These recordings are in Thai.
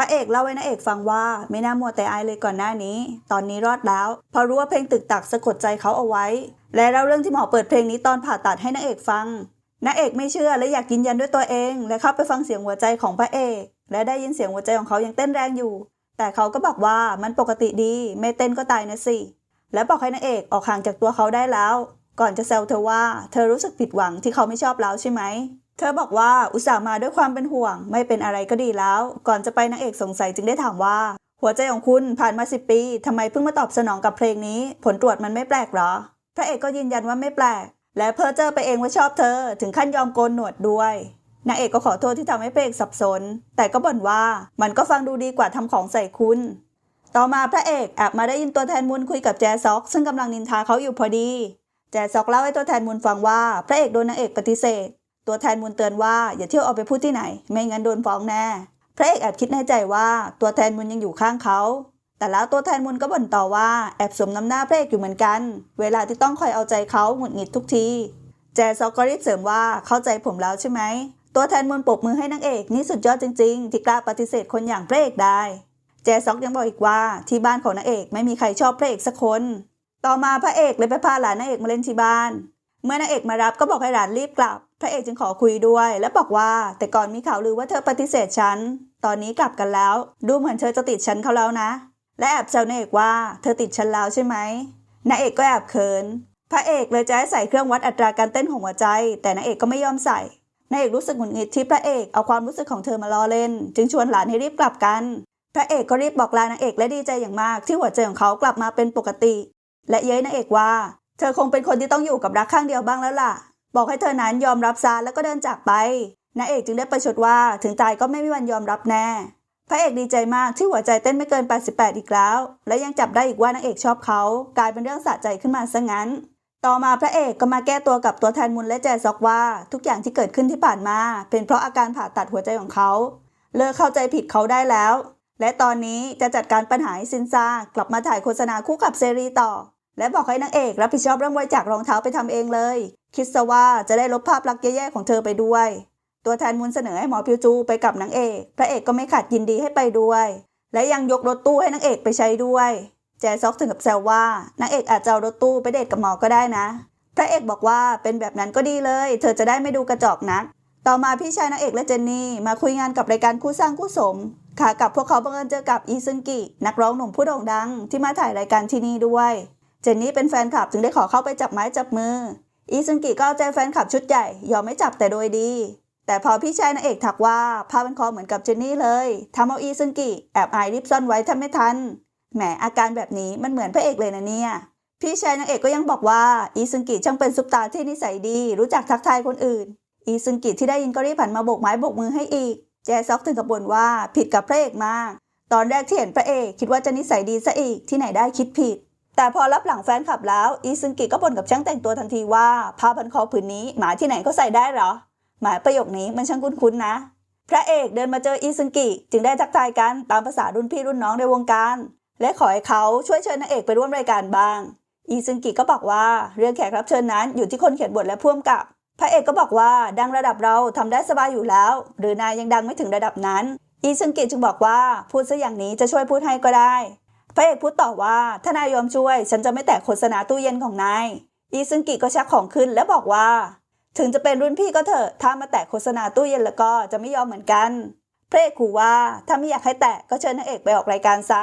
ระเอกเล่าให้นางเอกฟังว่าไม่น่ามัวแต่อายเลยก่อนหน้านี้ ตอนนี้รอดแล้วพราะรู้ว่าเพลงตึกตักสะกดใจเขาเอาไว้ และเล่าเรื่องที่หมอเปิดเพลงนี้ตอนผ่าตัดให้นางเอกฟังนางเอกไม่เชื่อและอยากยืนยันด้วยตัวเอง และเข้าไปฟังเสียงหัวใจของพระเอก และได้ยินเสียงหัวใจของเขายังเต้นแรงอยู่ แต่เขาก็บอกว่ามันปกติดี ไม่เต้นก็ตายนะสิ และบอกให้นางเอกออกห่างจากตัวเขาได้แล้ว ก่อนจะแซวเธอว่า เธอรู้สึกผิดหวังที่เขาไม่ชอบแล้วใช่ไหม เธอบอกว่าอุตส่าห์มาด้วยความเป็นห่วง ไม่เป็นอะไรก็ดีแล้ว ก่อนจะไปนางเอกสงสัยจึงได้ถามว่า หัวใจของคุณผ่านมาสิปีทำไมเพิ่งมาตอบสนองกับเพลงนี้ ผลตรวจมันไม่แปลกหรอ พระเอกก็ยืนยันว่าไม่แปลก และเพอเจอร์ไปเองว่าชอบเธอ ถึงขั้นยอมโกนหนวดด้วยนางเอกก็ขอโทษที่ทำให้พระเอกสับสน แต่ก็บ่นว่ามันก็ฟังดูดีกว่าทำของใส่คุณ ต่อมาพระเอกแอบมาได้ยินตัวแทนมูลคุยกับแจซอก ซึ่งกำลังนินทาเขาอยู่พอดี แจซอกเล่าให้ตัวแทนมูลฟังว่า พระเอกโดนนางเอกปฏิเสธ ตัวแทนมูลเตือนว่าอย่าเที่ยวเอาไปพูดที่ไหน ไม่งั้นโดนฟ้องแน่ พระเอกแอบคิดในใจว่าตัวแทนมูลยังอยู่ข้างเขาแต่แล้วตัวแทนมูลก็บ่นต่อว่าแอบสมน้ำหน้าพระเอกอยู่เหมือนกัน เวลาที่ต้องคอยเอาใจเขาหงุดหงิดทุกที แจซอกก็รีบเสริมว่าเข้าใจผมแล้วใช่ไหม ตัวแทนมูลปรบมือให้นางเอกนี่สุดยอดจริงๆ ที่กล้าปฏิเสธคนอย่างพระเอกได้ แจซอกยังบอกอีกว่าที่บ้านของนางเอกไม่มีใครชอบพระเอกสักคน ต่อมาพระเอกเลยไปพาหลานนางเอกมาเล่นที่บ้าน เมื่อนางเอกมารับก็บอกให้หลานรีบกลับ พระเอกจึงขอคุยด้วย และบอกว่าแต่ก่อนมีข่าวลือว่าเธอปฏิเสธฉัน ตอนนี้กลับกันแล้ว ดูเหมือนเธอจะติดฉันเขาแล้วนะ และแอบแซวนางเอกว่าเธอติดฉันแล้วใช่ไหมนางเอกก็แอบเขิน พระเอกเลยจะให้ใส่เครื่องวัดอัตราการเต้นของหัวใจ แต่นางเอกก็ไม่ยอมใส่นางเอกรู้สึกหงุดหงิดที่พระเอกเอาความรู้สึกของเธอมาล้อเล่น จึงชวนหลานให้รีบกลับกัน พระเอกก็รีบบอกลานางเอกและดีใจอย่างมากที่หัวใจของเขากลับมาเป็นปกติ และเย้ยนางเอกว่า เธอคงเป็นคนที่ต้องอยู่กับรักข้างเดียวบ้างแล้วล่ะ บอกให้เธอนั้นยอมรับซาแล้วก็เดินจากไปนางเอกจึงได้ประชดว่าถึงตายก็ไม่มีวันยอมรับแน่ พระเอกดีใจมากที่หัวใจเต้นไม่เกิน 88 อีกแล้ว และยังจับได้อีกว่านางเอกชอบเขากลายเป็นเรื่องสะใจขึ้นมาซะงั้น ต่อมาพระเอกก็มาแก้ตัวกับตัวแทนมุนและแจซอกว่าทุกอย่างที่เกิดขึ้นที่ผ่านมา เป็นเพราะอาการผ่าตัดหัวใจของเขา เลิกเข้าใจผิดเขาได้แล้ว และตอนนี้จะจัดการปัญหาให้ซินซากลับมาถ่ายโฆษณาคู่กับเซรีต่อ และบอกให้นางเอกรับผิดชอบเรื่องบริจาครองเท้าไปทำเองเลย คิดซะว่าจะได้ลบภาพลักษณ์แย่ๆของเธอไปด้วย ตัวแทนมุนเสนอให้หมอพิวจูไปกับนางเอก พระเอกก็ไม่ขัดยินดีให้ไปด้วย และยังยกรถตู้ให้นางเอกไปใช้ด้วย แจซอกถึงกับแซวว่านางเอกอาจจะเอารถตู้ไปเดทกับหมอก็ได้นะ พระเอกบอกว่าเป็นแบบนั้นก็ดีเลย เธอจะได้ไม่ดูกระจอกนัก ต่อมาพี่ชายนางเอกและเจนนี่มาคุยงานกับรายการคู่สร้างคู่สมขากลับพวกเขาบังเอิญเจอกับอีซึงกินักร้องหนุ่มผู้โด่งดังที่มาถ่ายรายการที่นี่ด้วย เจนนี่เป็นแฟนคลับจึงได้ขอเข้าไปจับไม้จับมือ อีซึงกิก็เอาใจแฟนคลับชุดใหญ่ยอมไม่จับแต่โดยดี แต่พอพี่ชายนางเอกทักว่าผ้าพันคอเหมือนกับเจนนี่เลยทำเอาอีซึงกิแอบอายรีบซ่อนไว้แทบไม่ทัน แหมอาการแบบนี้มันเหมือนพระเอกเลยนะเนี่ย พี่ชายนางเอกก็ยังบอกว่าอีซึงกิช่างเป็นซุปตาร์ที่นิสัยดี รู้จักทักทายคนอื่น อีซึงกิที่ได้ยินก็รีบผันมาโบกไม้โบกมือให้อีก แจซอกถึงกับบ่นว่าผิดกับพระเอกมาก ตอนแรกที่เห็นพระเอกคิดว่าจะนิสัยดีซะอีกที่ไหนได้คิดผิด แต่พอรับหลังแฟนคลับแล้ว อีซึงกิก็บ่นกับช่างแต่งตัวทันทีว่าผ้าพันคอผืนนี้หมาที่ไหนก็ใส่ได้หรอ หมายประโยคนี้มันช่างคุ้นๆนะ พระเอกเดินมาเจออีซึงกิจึงได้ทักทายกันตามภาษารุ่นพี่รุ่นน้องในวงการ และขอให้เขาช่วยเชิญนางเอกไปร่วมรายการบ้าง อีซึงกิก็บอกว่าเรื่องแขกรับเชิญนั้นอยู่ที่คนเขียนบทและพ่วงกับ พระเอกก็บอกว่าดังระดับเราทำได้สบายอยู่แล้ว หรือนายยังดังไม่ถึงระดับนั้น อีซึงกิจึงบอกว่าพูดซะอย่างนี้จะช่วยพูดให้ก็ได้ พระเอกพูดต่อว่าถ้านายยอมช่วย ฉันจะไม่แตะโฆษณาตู้เย็นของนายอีซึงกิก็ชักของขึ้นและบอกว่า ถึงจะเป็นรุ่นพี่ก็เถอะถ้ามาแตะโฆษณาตู้เย็นแล้วก็จะไม่ยอมเหมือนกันพระเอกขู่ว่าถ้าไม่อยากให้แตะก็เชิญนางเอกไปออกรายการซะ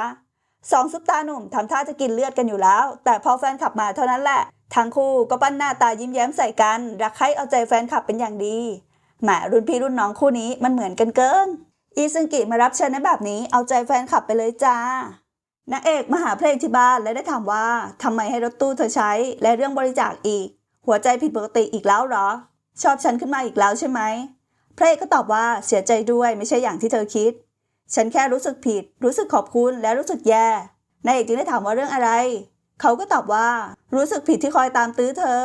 สองซุปตาหนุ่มทำท่าจะกินเลือดกันอยู่แล้ว แต่พอแฟนขับมาเท่านั้นแหละ ทั้งคู่ก็ปั้นหน้าตายิ้มแย้มใส่กัน รักใครเอาใจแฟนคลับเป็นอย่างดีแหมรุ่นพี่รุ่นน้องคู่นี้มันเหมือนกันเกิน อีซึงกิมารับเชิญในแบบนี้เอาใจแฟนคลับไปเลยจ้า นางเอกมาหาเพลงที่บ้านและได้ถามว่าทำไมให้รถตู้เธอใช้และเรื่องบริจาคอีก หัวใจผิดปกติอีกแล้วหรอ ชอบฉันขึ้นมาอีกแล้วใช่ไหมพระเอกก็ตอบว่าเสียใจด้วยไม่ใช่อย่างที่เธอคิด ฉันแค่รู้สึกผิด รู้สึกขอบคุณและรู้สึกแย่นายเอกจึงได้ถามว่าเรื่องอะไร เขาก็ตอบว่า รู้สึกผิดที่คอยตามตื้อเธอ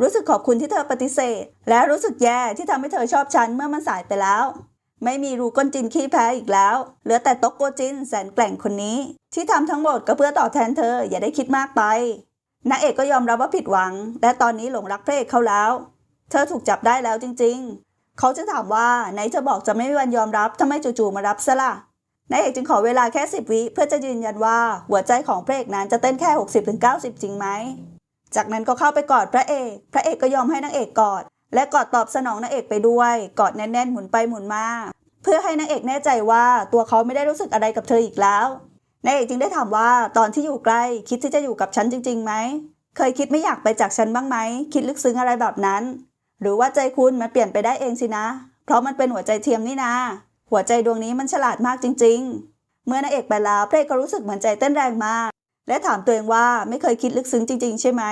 รู้สึกขอบคุณที่เธอปฏิเสธ และรู้สึกแย่ที่ทำให้เธอชอบฉันเมื่อมันสายไปแล้ว ไม่มีรูก้นจินขี้แพ้อีกแล้ว เหลือแต่ตกโกจินแสนแกร่งคนนี้ ที่ทำทั้งหมดก็เพื่อตอบแทนเธออย่าได้คิดมากไปนางเอกก็ยอมรับว่าผิดหวัง และตอนนี้หลงรักพระเอกเขาแล้ว เธอถูกจับได้แล้วจริง ๆ เขาจะถามว่าไหนเธอบอกจะไม่มีวันยอมรับทำไมจู่ๆมารับซะล่ะนายเอกจึงขอเวลาแค่ 10 วิเพื่อจะยืนยันว่าหัวใจของพระเอกนั้นจะเต้นแค่ 60-90 จริงไหม จากนั้นก็เข้าไปกอดพระเอก พระเอกก็ยอมให้นางเอกกอด และกอดตอบสนองนางเอกไปด้วย กอดแน่นๆหมุนไปหมุนมา เพื่อให้นางเอกแน่ใจว่าตัวเขาไม่ได้รู้สึกอะไรกับเธออีกแล้วนายเอกจึงได้ถามว่าตอนที่อยู่ใกล้ คิดที่จะอยู่กับฉันจริงๆไหมเคยคิดไม่อยากไปจากฉันบ้างไหมคิดลึกซึ้งอะไรแบบนั้น หรือว่าใจคุณมันเปลี่ยนไปได้เองสินะ เพราะมันเป็นหัวใจเทียมนี่นาหัวใจดวงนี้มันฉลาดมากจริง ๆ เมื่อนางเอกไปแล้วพระเอกก็รู้สึกเหมือนใจเต้นแรงมาก และถามตัวเองว่าไม่เคยคิดลึกซึ้งจริง ๆ ใช่ไหม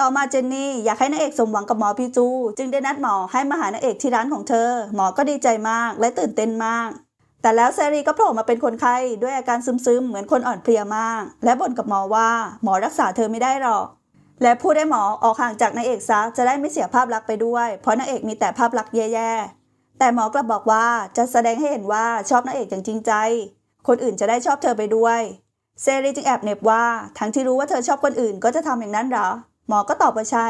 ต่อมาเจนนี่อยากให้นางเอกสมหวังกับหมอพี่จู จึงได้นัดหมอให้มาหานางเอกที่ร้านของเธอ หมอก็ดีใจมากและตื่นเต้นมาก แต่แล้วแซรีก็โผล่มาเป็นคนไข้ด้วยอาการซึมๆ เหมือนคนอ่อนเพลียมาก และบ่นกับหมอว่าหมอรักษาเธอไม่ได้หรอก และพูดให้หมอออกห่างจากนางเอกซะจะได้ไม่เสียภาพลักษณ์ไปด้วย เพราะนางเอกมีแต่ภาพลักษณ์แย่ๆ แต่หมอกลับบอกว่าจะแสดงให้เห็นว่าชอบนางเอกอย่างจริงใจ คนอื่นจะได้ชอบเธอไปด้วยเซรีจึงแอบเหน็บว่าทั้งที่รู้ว่าเธอชอบคนอื่นก็จะทำอย่างนั้นหรอ หมอก็ตอบว่าใช่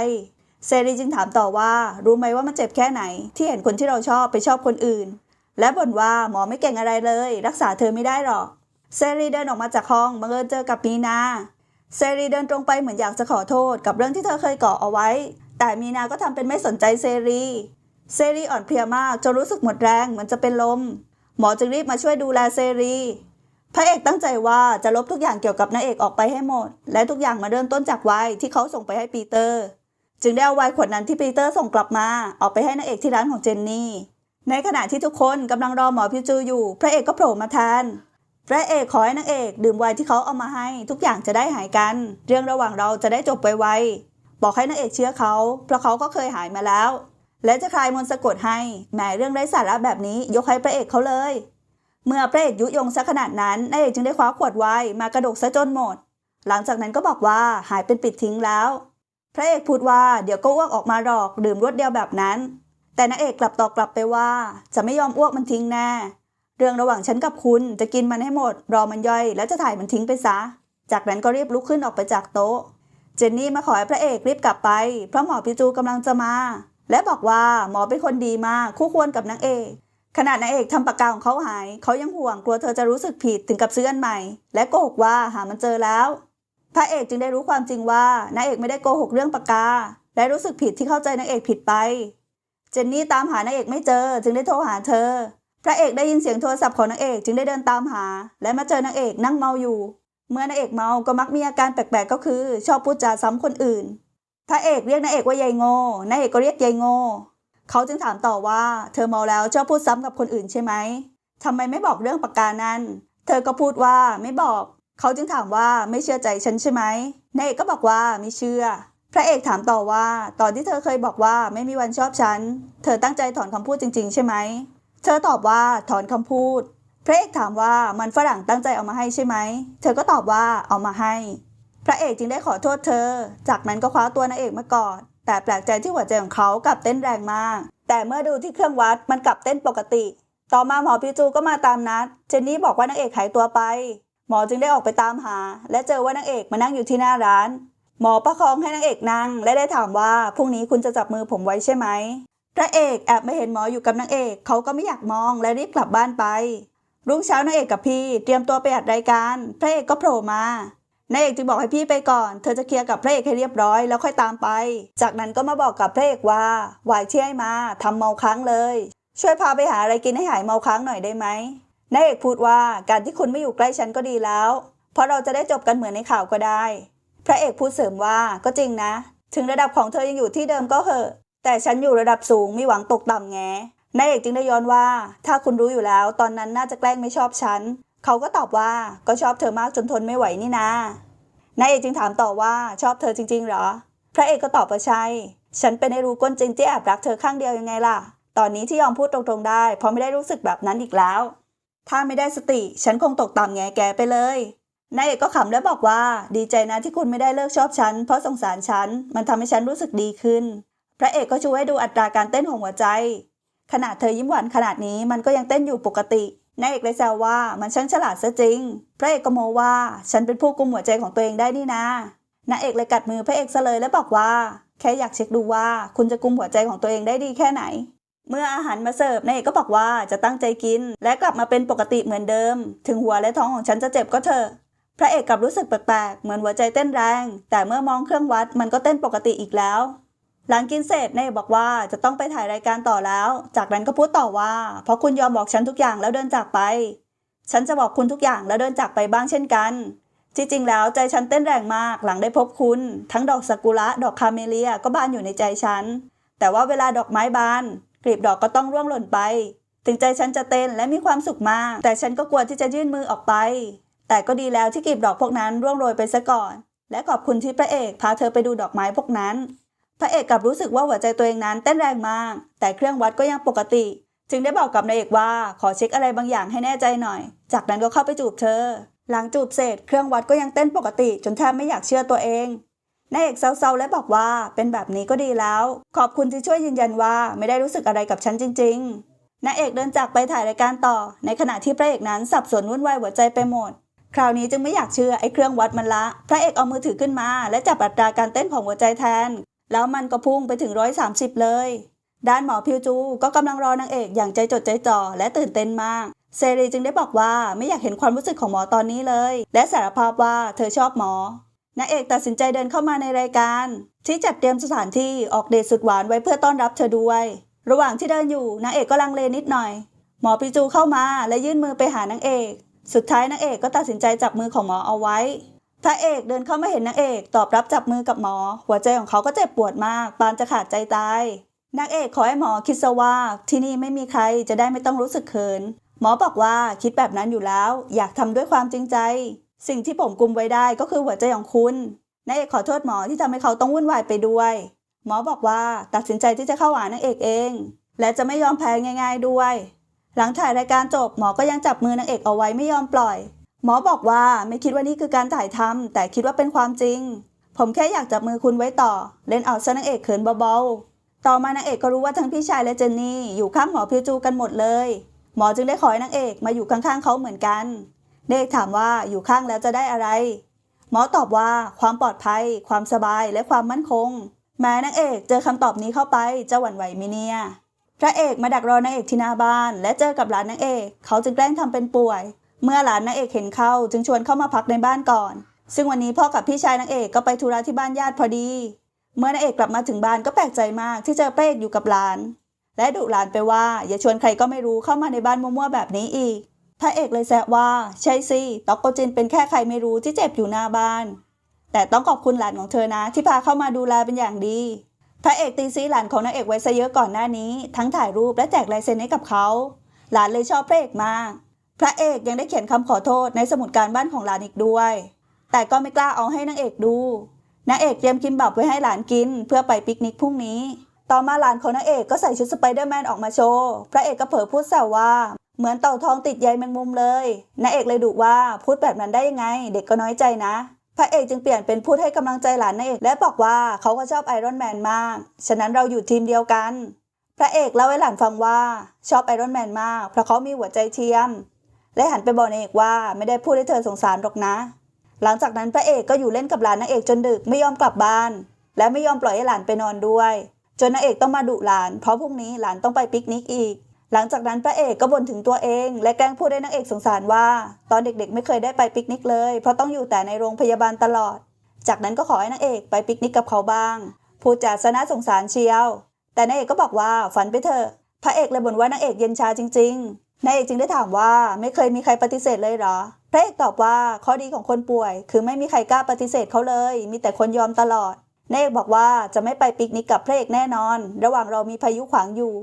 เซรีจึงถามต่อว่า รู้ไหมว่ามันเจ็บแค่ไหน ที่เห็นคนที่เราชอบไปชอบคนอื่น และบ่นว่าหมอไม่เก่งอะไรเลย รักษาเธอไม่ได้หรอกเซรีเดินออกมาจากห้องบังเอิญเจอกับมีนาเซรีเดินตรงไปเหมือนอยากจะขอโทษกับเรื่องที่เธอเคยก่อเอาไว้ แต่มีนาก็ทำเป็นไม่สนใจเซรีเซรีอ่อนเพลียมากจนรู้สึกหมดแรงเหมือนจะเป็นลม หมอจึงรีบมาช่วยดูแลเซรี พระเอกตั้งใจว่าจะลบทุกอย่างเกี่ยวกับนางเอกออกไปให้หมด และทุกอย่างมาเริ่มต้นจากไวน์ที่เขาส่งไปให้ปีเตอร์ จึงได้เอาไวน์ขวดนั้นที่ปีเตอร์ส่งกลับมาเอาไปให้นางเอกที่ร้านของเจนนี่ ในขณะที่ทุกคนกำลังรอหมอพิจูอยู่ พระเอกก็โผล่มาแทนพระเอกขอให้นางเอกดื่มไวน์ที่เขาเอามาให้ ทุกอย่างจะได้หายกัน เรื่องระหว่างเราจะได้จบไวๆบอกให้นางเอกเชื่อเขาเพราะเขาก็เคยหายมาแล้ว และจะคลายมนต์สะกดให้แหมเรื่องไร้สาระแบบนี้ยกให้พระเอกเขาเลย เมื่อพระเอกยุยงซะขนาดนั้นนางเอกจึงได้คว้าขวดไวน์มากระดกซะจนหมด หลังจากนั้นก็บอกว่าหายเป็นปิดทิ้งแล้ว พระเอกพูดว่าเดี๋ยวก็อ้วกออกมาหรอกดื่มรวดเดียวแบบนั้น แต่นางเอกกลับตอบกลับไปว่า จะไม่ยอมอ้วกมันทิ้งแน่เรื่องระหว่างฉันกับคุณจะกินมันให้หมด รอมันย่อย แล้วจะถ่ายมันทิ้งไปซะ จากนั้นก็รีบลุกขึ้นออกไปจากโต๊ะ เจนนี่มาขอให้พระเอกรีบกลับไปเพราะหมอพิจูกำลังจะมา และบอกว่าหมอเป็นคนดีมากคู่ควรกับนางเอก ขณะนางเอกทำปากกาของเขาหาย เขายังห่วงกลัวเธอจะรู้สึกผิดถึงกับซื้ออันใหม่ และโกหกว่าหามันเจอแล้ว พระเอกจึงได้รู้ความจริงว่านางเอกไม่ได้โกหกเรื่องปากกา และรู้สึกผิดที่เข้าใจนางเอกผิดไป เจนนี่ตามหานางเอกไม่เจอ จึงได้โทรหาเธอ พระเอกได้ยินเสียงโทรศัพท์ของนางเอกจึงได้เดินตามหา และมาเจอนางเอกนั่งเมาอยู่ เมื่อนางเอกเมาก็มักมีอาการแปลกๆก็คือ ชอบพูดจาซ้ำคนอื่น พระเอกเรียกนางเอกว่ายายโง่นางเอกก็เรียกยายโง่ เขาจึงถามต่อว่า เธอเมาแล้วชอบพูดซ้ำกับคนอื่นใช่ไหมทำไมไม่บอกเรื่องปากกานั้น เธอก็พูดว่าไม่บอก เขาจึงถามว่าไม่เชื่อใจฉันใช่ไหมนางเอกก็บอกว่าไม่เชื่อ พระเอกถามต่อว่า ตอนที่เธอเคยบอกว่าไม่มีวันชอบฉัน เธอตั้งใจถอนคำพูดจริง ๆ ใช่ไหม เธอตอบว่าถอนคำพูด พระเอกถามว่ามันฝรั่งตั้งใจเอามาให้ใช่ไหม เธอก็ตอบว่าเอามาให้ พระเอกจึงได้ขอโทษเธอ จากนั้นก็คว้าตัวนางเอกมากอด แต่แปลกใจที่หัวใจของเขากลับเต้นแรงมาก แต่เมื่อดูที่เครื่องวัดมันกลับเต้นปกติ ต่อมาหมอพิจูก็มาตามนัด เจนนี่บอกว่านางเอกหายตัวไป หมอจึงได้ออกไปตามหา และเจอว่านางเอกมานั่งอยู่ที่หน้าร้าน หมอประคองให้นางเอกนั่ง และได้ถามว่าพรุ่งนี้คุณจะจับมือผมไว้ใช่ไหมพระเอกแอบไม่เห็นหมออยู่กับนางเอกเขาก็ไม่อยากมองและรีบกลับบ้านไป รุ่งเช้านางเอกกับพี่ เตรียมตัวไปอัดรายการ พระเอกก็โผล่มา นางเอกจึงบอกให้พี่ไปก่อน เธอจะเคลียร์กับพระเอกให้เรียบร้อยแล้วค่อยตามไป จากนั้นก็มาบอกกับพระเอกว่าหวายที่ให้มาทำเมาค้างเลย ช่วยพาไปหาอะไรกินให้หายเมาค้างหน่อยได้ไหมนางเอกพูดว่าการที่คุณไม่อยู่ใกล้ฉันก็ดีแล้ว เพราะเราจะได้จบกันเหมือนในข่าวก็ได้ พระเอกพูดเสริมว่าก็จริงนะ ถึงระดับของเธอยังอยู่ที่เดิมก็เหอะ แต่ฉันอยู่ระดับสูงมีหวังตกต่ำแงนายเอกจึงได้ย้อนว่า ถ้าคุณรู้อยู่แล้ว ตอนนั้นน่าจะแกล้งไม่ชอบฉัน เขาก็ตอบว่าก็ชอบเธอมากจนทนไม่ไหวนี่นะนายเอกจึงถามต่อว่าชอบเธอจริง ๆ เหรอ พระเอกก็ตอบว่าใช่ ฉันเป็นไอ้รู้ก้นจริงที่แอบรักเธอข้างเดียวยังไงล่ะ ตอนนี้ที่ยอมพูดตรงๆได้ เพราะไม่ได้รู้สึกแบบนั้นอีกแล้ว ถ้าไม่ได้สติ ฉันคงตกต่ำแงแกไปเลยนายเอกก็ขำและบอกว่า ดีใจนะที่คุณไม่ได้เลิกชอบฉัน เพราะสงสารฉัน มันทำให้ฉันรู้สึกดีขึ้น พระเอกก็ช่วยดูอัตราการเต้นของหัวใจ ขนาดเธอยิ้มหวานขนาดนี้มันก็ยังเต้นอยู่ปกติ นายเอกเลยแซวว่ามันช่างฉลาดซะจริง พระเอกก็โมว่า ฉันเป็นผู้กุมหัวใจของตัวเองได้นี่นะนายเอกเลยกัดมือพระเอกซะเลยและบอกว่า แค่อยากเช็คดูว่าคุณจะกุมหัวใจของตัวเองได้ดีแค่ไหน เมื่ออาหารมาเสิร์ฟนายเอกก็บอกว่าจะตั้งใจกิน และกลับมาเป็นปกติเหมือนเดิม ถึงหัวและท้องของฉันจะเจ็บก็เถอะ พระเอกกลับรู้สึกแปลกๆเหมือนหัวใจเต้นแรง แต่เมื่อมองเครื่องวัดมันก็เต้นปกติอีกแล้ว หลังกินเสร็จนายเอกบอกว่าจะต้องไปถ่ายรายการต่อแล้ว จากนั้นก็พูดต่อว่า เพราะคุณยอมบอกฉันทุกอย่างแล้วเดินจากไป ฉันจะบอกคุณทุกอย่างแล้วเดินจากไปบ้างเช่นกัน จริงๆแล้วใจฉันเต้นแรงมากหลังได้พบคุณ ทั้งดอกซากุระดอกคาเมเลียก็บานอยู่ในใจฉัน แต่ว่าเวลาดอกไม้บาน กลีบดอกก็ต้องร่วงหล่นไป ถึงใจฉันจะเต้นและมีความสุขมาก แต่ฉันก็กลัวที่จะยื่นมือออกไป แต่ก็ดีแล้วที่กลีบดอกพวกนั้นร่วงโรยไปซะก่อน และขอบคุณที่พระเอกพาเธอไปดูดอกไม้พวกนั้น พระเอกกลับรู้สึกว่าหัวใจตัวเองนั้นเต้นแรงมาก แต่เครื่องวัดก็ยังปกติ จึงได้บอกกับนายเอกว่าขอเช็คอะไรบางอย่างให้แน่ใจหน่อย จากนั้นก็เข้าไปจูบเธอ หลังจูบเสร็จเครื่องวัดก็ยังเต้นปกติ จนแทบไม่อยากเชื่อตัวเองนายเอกเซาๆและบอกว่าเป็นแบบนี้ก็ดีแล้ว ขอบคุณที่ช่วยยืนยันว่าไม่ได้รู้สึกอะไรกับฉันจริง ๆนายเอกเดินจากไปถ่ายรายการต่อ ในขณะที่พระเอกนั้นสับสนวุ่นวายหัวใจไปหมด คราวนี้จึงไม่อยากเชื่อไอ้เครื่องวัดมันละ พระเอกเอามือถือขึ้นมา และจับอัตราการเต้นของหัวใจแทน แล้วมันก็พุ่งไปถึงร้อยสามสิบเลย ด้านหมอพิวจูก็กำลังรอนางเอกอย่างใจจดใจจ่อและตื่นเต้นมาก เซรีจึงได้บอกว่าไม่อยากเห็นความรู้สึกของหมอตอนนี้เลย และสารภาพว่าเธอชอบหมอนางเอกตัดสินใจเดินเข้ามาในรายการ ที่จัดเตรียมสถานที่ออกเดทสุดหวานไว้เพื่อต้อนรับเธอด้วย ระหว่างที่เดินอยู่นางเอกก็ลังเลนิดหน่อย หมอพิจูเข้ามาและยื่นมือไปหานางเอก สุดท้ายนางเอกก็ตัดสินใจจับมือของหมอเอาไว้ พระเอกเดินเข้ามาเห็นนางเอกตอบรับจับมือกับหมอ หัวใจของเขาก็เจ็บปวดมาก ปานจะขาดใจตายนางเอกขอให้หมอคิดซะว่าที่นี่ไม่มีใครจะได้ไม่ต้องรู้สึกเขิน หมอบอกว่าคิดแบบนั้นอยู่แล้ว อยากทำด้วยความจริงใจ สิ่งที่ผมกุมไว้ได้ก็คือหัวใจของคุณนางเอกขอโทษหมอที่ทำให้เขาต้องวุ่นวายไปด้วย หมอบอกว่าตัดสินใจที่จะเข้าหานางเอกเอง และจะไม่ยอมแพ้ง่าย ๆด้วย หลังถ่ายรายการจบหมอก็ยังจับมือนางเอกเอาไว้ไม่ยอมปล่อย หมอบอกว่าไม่คิดว่านี่คือการถ่ายทำแต่คิดว่าเป็นความจริง ผมแค่อยากจับมือคุณไว้ต่อ เล่นเอาซะนางเอกเขินเบาๆ ต่อมานางเอกก็รู้ว่าทั้งพี่ชายและเจนนี่อยู่ข้างหมอพิวจูกันหมดเลย หมอจึงได้ขอให้นางเอกมาอยู่ข้างๆเขาเหมือนกันนางเอกถามว่าอยู่ข้างแล้วจะได้อะไร หมอตอบว่าความปลอดภัย ความสบายและความมั่นคง แม้นางเอกเจอคำตอบนี้เข้าไปจะหวั่นไหวมิเนียพระเอกมาดักรอนางเอกที่หน้าบ้าน และเจอกับหลานนางเอก เขาจึงแกล้งทำเป็นป่วย เมื่อหลานนางเอกเห็นเข้าจึงชวนเข้ามาพักในบ้านก่อน ซึ่งวันนี้พ่อกับพี่ชายนางเอกก็ไปธุระที่บ้านญาติพอดี เมื่อนางเอกกลับมาถึงบ้านก็แปลกใจมากที่เจอพระเอกอยู่กับหลาน และดุหลานไปว่า อย่าชวนใครก็ไม่รู้เข้ามาในบ้านมั่วๆแบบนี้อีกพระเอกเลยแซะว่าใช่สิต็อกโกจินเป็นแค่ใครไม่รู้ที่เจ็บอยู่หน้าบ้าน แต่ต้องขอบคุณหลานของเธอนะ ที่พาเข้ามาดูแลเป็นอย่างดี พระเอกตีซีหลานของนางเอกไว้ซะเยอะก่อนหน้านี้ ทั้งถ่ายรูปและแจกลายเซ็นให้กับเขา หลานเลยชอบพระเอกมาก พระเอกยังได้เขียนคำขอโทษในสมุดการบ้านของหลานอีกด้วย แต่ก็ไม่กล้าเอาให้นางเอกดูนางเอกเตรียมกิมบับไว้ให้หลานกิน เพื่อไปปิกนิกพรุ่งนี้ ต่อมาหลานของนางเอกก็ใส่ชุดสไปเดอร์แมนออกมาโชว์ พระเอกก็เผลอพูดแซวว่า เหมือนเต่าทองติดใยแมงมุมเลยนางเอกเลยดุว่าพูดแบบนั้นได้ยังไง เด็กก็น้อยใจนะ พระเอกจึงเปลี่ยนเป็นพูดให้กำลังใจหลานนางเอกและบอกว่าเขาก็ชอบไอรอนแมนมาก ฉะนั้นเราอยู่ทีมเดียวกัน พระเอกเล่าให้หลานฟังว่าชอบไอรอนแมนมากเพราะเขามีหัวใจเทียม และหันไปบอกนางเอกว่าไม่ได้พูดให้เธอสงสารหรอกนะ หลังจากนั้นพระเอกก็อยู่เล่นกับหลานนางเอกจนดึกไม่ยอมกลับบ้าน และไม่ยอมปล่อยให้หลานไปนอนด้วย จนนางเอกต้องมาดุหลาน เพราะพรุ่งนี้หลานต้องไปปิกนิกอีก หลังจากนั้นพระเอกก็บ่นถึงตัวเอง และแกล้งพูดให้นางเอกสงสารว่า ตอนเด็กๆ ไม่เคยได้ไปปิกนิกเลย เพราะต้องอยู่แต่ในโรงพยาบาลตลอด จากนั้นก็ขอให้นางเอกไปปิกนิกกับเขาบ้างพูดจาสนะสงสารเชียว แต่นางเอกก็บอกว่าฝันไปเถอะพระเอกเลยบ่นว่านางเอกเย็นชาจริงๆ นางเอกจึงได้ถามว่าไม่เคยมีใครปฏิเสธเลยเหรอ พระเอกตอบว่าข้อดีของคนป่วย คือไม่มีใครกล้าปฏิเสธเขาเลย มีแต่คนยอมตลอดนางเอกบอกว่าจะไม่ไปปิกนิกกับพระเอกแน่นอน ระหว่างเรามีพายุขวางอยู่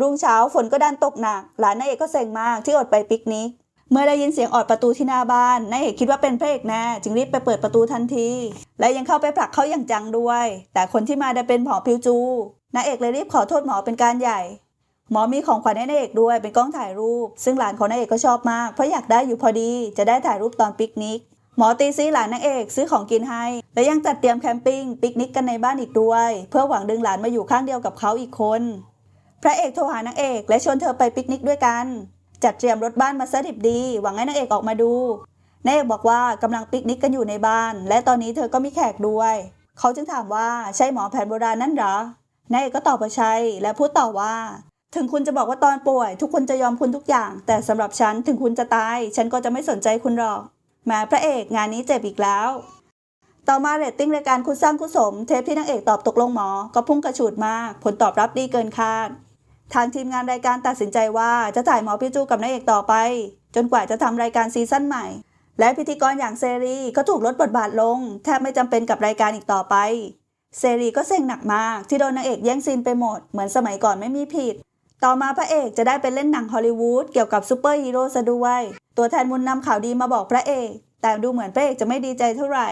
รุ่งเช้าฝนก็ดันตกหนัก หลานนางเอกก็เซ็งมากที่อดไปปิกนิก เมื่อได้ยินเสียงออดประตูที่หน้าบ้านนายเอกคิดว่าเป็นพระเอกแน่จึงรีบไปเปิดประตูทันที และยังเข้าไปผลักเขาอย่างจังด้วย แต่คนที่มาได้เป็นหมอพิวจูนายเอกเลยรีบขอโทษหมอเป็นการใหญ่ หมอมีของขวัญให้นายเอกด้วยเป็นกล้องถ่ายรูป ซึ่งหลานของนายเอกก็ชอบมากเพราะอยากได้อยู่พอดี จะได้ถ่ายรูปตอนปิกนิก หมอตีซีหลานนางเอกซื้อของกินให้ และยังจัดเตรียมแคมปิ้งปิกนิกกันในบ้านอีกด้วย เพื่อหวังดึงหลานมาอยู่ข้างเดียวกับเขาอีกคน พระเอกโทรหานางเอกและชวนเธอไปปิกนิกด้วยกัน จัดเตรียมรถบ้านมาซะดิบดี หวังให้นางเอกออกมาดูนางเอกบอกว่ากำลังปิกนิกกันอยู่ในบ้าน และตอนนี้เธอก็มีแขกด้วย เขาจึงถามว่าใช่หมอแผนโบราณนั่นหรอนางเอกก็ตอบว่าใช่และพูดต่อว่า ถึงคุณจะบอกว่าตอนป่วย ทุกคนจะยอมคุณทุกอย่าง แต่สำหรับฉันถึงคุณจะตาย ฉันก็จะไม่สนใจคุณหรอกแหม้พระเอกงานนี้เจ็บอีกแล้ว ต่อมาเรตติ้งรายการคุณสร้างคุณสม เทปที่นางเอกตอบตกลงหมอ ก็พุ่งกระฉูดมาก ผลตอบรับดีเกินคาด ทางทีมงานรายการตัดสินใจว่าจะถ่ายหมอพิจูกับนางเอกต่อไป จนกว่าจะทำรายการซีซั่นใหม่ และพิธีกรอย่างเซรีก็ถูกลดบทบาทลง แทบไม่จำเป็นกับรายการอีกต่อไป เซรีก็เซ็งหนักมากที่โดนนางเอกแย่งซีนไปหมด เหมือนสมัยก่อนไม่มีผิด ต่อมาพระเอกจะได้ไปเล่นหนังฮอลลีวูดเกี่ยวกับซูเปอร์ฮีโร่ซะด้วย ตัวแทนมุนนำข่าวดีมาบอกพระเอก แต่ดูเหมือนพระเอกจะไม่ดีใจเท่าไหร่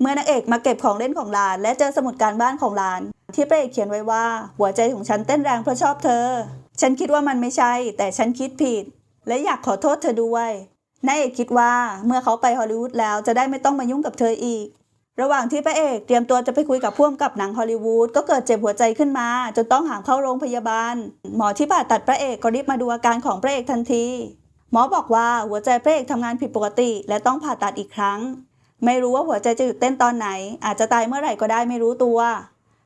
เมื่อนางเอกมาเก็บของเล่นของหลาน และเจอสมุดการบ้านของหลาน ที่พระเอกเขียนไว้ว่า หัวใจของฉันเต้นแรงเพราะชอบเธอ ฉันคิดว่ามันไม่ใช่ แต่ฉันคิดผิด และอยากขอโทษเธอด้วยนางเอกคิดว่าเมื่อเขาไปฮอลลีวูดแล้วจะได้ไม่ต้องมายุ่งกับเธออีก ระหว่างที่พระเอกเตรียมตัวจะไปคุยกับพ่วงกับหนังฮอลลีวูดก็เกิดเจ็บหัวใจขึ้นมา จนต้องหามเข้าโรงพยาบาล หมอที่ผ่าตัดพระเอกก็รีบมาดูอาการของพระเอกทันที หมอบอกว่าหัวใจพระเอกทำงานผิดปกติ และต้องผ่าตัดอีกครั้ง ไม่รู้ว่าหัวใจจะหยุดเต้นตอนไหน อาจจะตายเมื่อไหร่ก็ได้ไม่รู้ตัว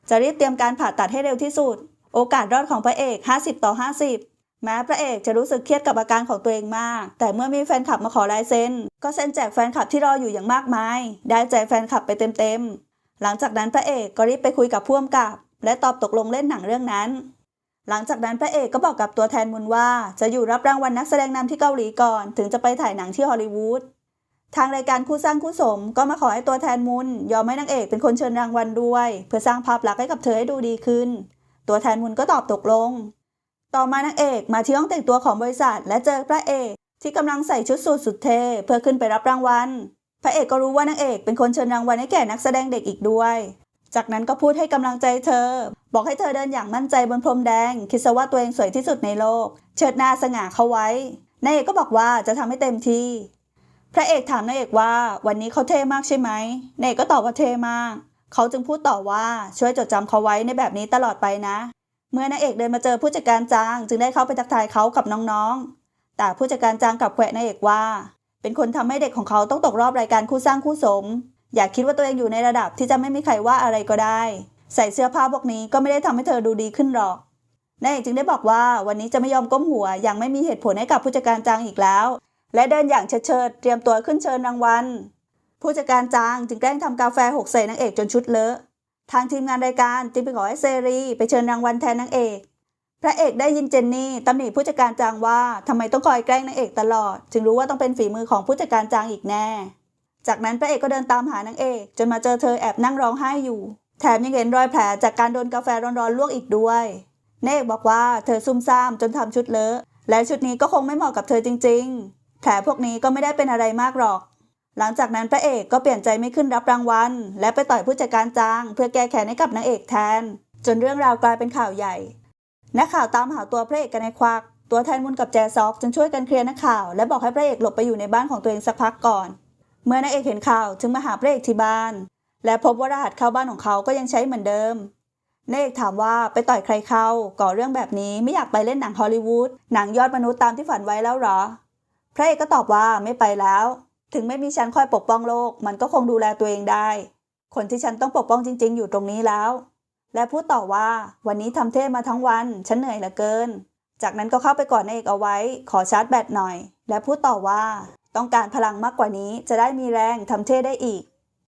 จะรีบเตรียมการผ่าตัดให้เร็วที่สุด โอกาสรอดของพระเอก 50 ต่อ 50 แม้พระเอกจะรู้สึกเครียดกับอาการของตัวเองมาก แต่เมื่อมีแฟนคลับมาขอลายเซ็นก็เซ็นแจกแฟนคลับที่รออยู่อย่างมากมาย ได้ใจแฟนคลับไปเต็มๆ หลังจากนั้นพระเอกก็รีบไปคุยกับพ่วงกับ และตอบตกลงเล่นหนังเรื่องนั้น หลังจากนั้นพระเอกก็บอกกับตัวแทนมุนว่า จะอยู่รับรางวัลนักแสดงนำที่เกาหลีก่อน ถึงจะไปถ่ายหนังที่ฮอลลีวูดทางรายการคู่สร้างคู่สมก็มาขอให้ตัวแทนมุนยอมให้นางเอกเป็นคนเชิญรางวัลด้วย เพื่อสร้างภาพลักษณ์ให้กับเธอให้ดูดีขึ้น ตัวแทนมุนก็ตอบตกลง ต่อมานางเอกมาที่ห้องแต่งตัวของบริษัท และเจอพระเอกที่กำลังใส่ชุดสูทสุดเท่เพื่อขึ้นไปรับรางวัล พระเอกก็รู้ว่านางเอกเป็นคนเชิญรางวัลให้แก่นักแสดงเด็กอีกด้วย จากนั้นก็พูดให้กำลังใจเธอ บอกให้เธอเดินอย่างมั่นใจบนพรมแดง คิดซะว่าตัวเองสวยที่สุดในโลก เชิดหน้าสง่าเข้าไว้นางเอกก็บอกว่าจะทำให้เต็มที่ พระเอกถามนางเอกว่า วันนี้เขาเท่มากใช่ไหมนางเอกก็ตอบว่าเท่มาก เขาจึงพูดต่อว่าช่วยจดจำเขาไว้ในแบบนี้ตลอดไปนะ เมื่อนางเอกเดินมาเจอผู้จัดการจาง จึงได้เข้าไปทักทายเขากับน้องๆ แต่ผู้จัดการจางกลับแขวะนางเอกว่า เป็นคนทำให้เด็กของเขาต้องตกรอบรายการคู่สร้างคู่สม อย่าคิดว่าตัวเองอยู่ในระดับที่จะไม่มีใครว่าอะไรก็ได้ ใส่เสื้อผ้าพวกนี้ก็ไม่ได้ทำให้เธอดูดีขึ้นหรอกนางเอกจึงได้บอกว่าวันนี้จะไม่ยอมก้มหัวอย่างไม่มีเหตุผลให้กับผู้จัดการจางอีกแล้ว และเดินอย่างเฉิดๆเตรียมตัวขึ้นเชิญรางวัลผู้จัดการจางจึงแกล้งทำกาแฟหกใส่นางเอกจนชุดเลอะ ทางทีมงานรายการจึงไปขอให้เซรี ไปเชิญรางวัลแทนนางเอก พระเอกได้ยินเจนนี่ตำหนิผู้จัดการจางว่าทำไมต้องคอยแกล้งนางเอกตลอด จึงรู้ว่าต้องเป็นฝีมือของผู้จัดการจางอีกแน่ จากนั้นพระเอกก็เดินตามหานางเอก จนมาเจอเธอแอบนั่งร้องไห้อยู่ แถมยังเห็นรอยแผลจากการโดนกาแฟร้อนๆลวกอีกด้วยนางเอกบอกว่าเธอซุ่มซ่ามจนทำชุดเลอะและชุดนี้ก็คงไม่เหมาะกับเธอจริง ๆ แผลพวกนี้ก็ไม่ได้เป็นอะไรมากหรอก หลังจากนั้นพระเอกก็เปลี่ยนใจไม่ขึ้นรับรางวัล และไปต่อยผู้จัดการจาง เพื่อแก้แค้นให้กับนางเอกแทน จนเรื่องราวกลายเป็นข่าวใหญ่ นักข่าวตามหาตัวพระเอกกันในควัก ตัวแทนมุนกับแจซอกจึงช่วยกันเคลียร์นักข่าว และบอกให้พระเอกหลบไปอยู่ในบ้านของตัวเองสักพักก่อน เมื่อนางเอกเห็นข่าวจึงมาหาพระเอกที่บ้าน และพบว่ารหัสเข้าบ้านของเขาก็ยังใช้เหมือนเดิมนางเอกถามว่าไปต่อยใครเข้าก่อเรื่องแบบนี้ไม่อยากไปเล่นหนังฮอลลีวูดหนังยอดมนุษย์ตามที่ฝันไว้แล้วหรอ พระเอกก็ตอบว่าไม่ไปแล้ว ถึงไม่มีฉันคอยปกป้องโลก มันก็คงดูแลตัวเองได้ คนที่ฉันต้องปกป้องจริง ๆ อยู่ตรงนี้แล้ว และพูดต่อว่าวันนี้ทำเทศมาทั้งวัน ฉันเหนื่อยเหลือเกิน จากนั้นก็เข้าไปกอดนายเอกเอาไว้ ขอชาร์จแบตหน่อย และพูดต่อว่า ต้องการพลังมากกว่านี้จะได้มีแรงทำเทศได้อีก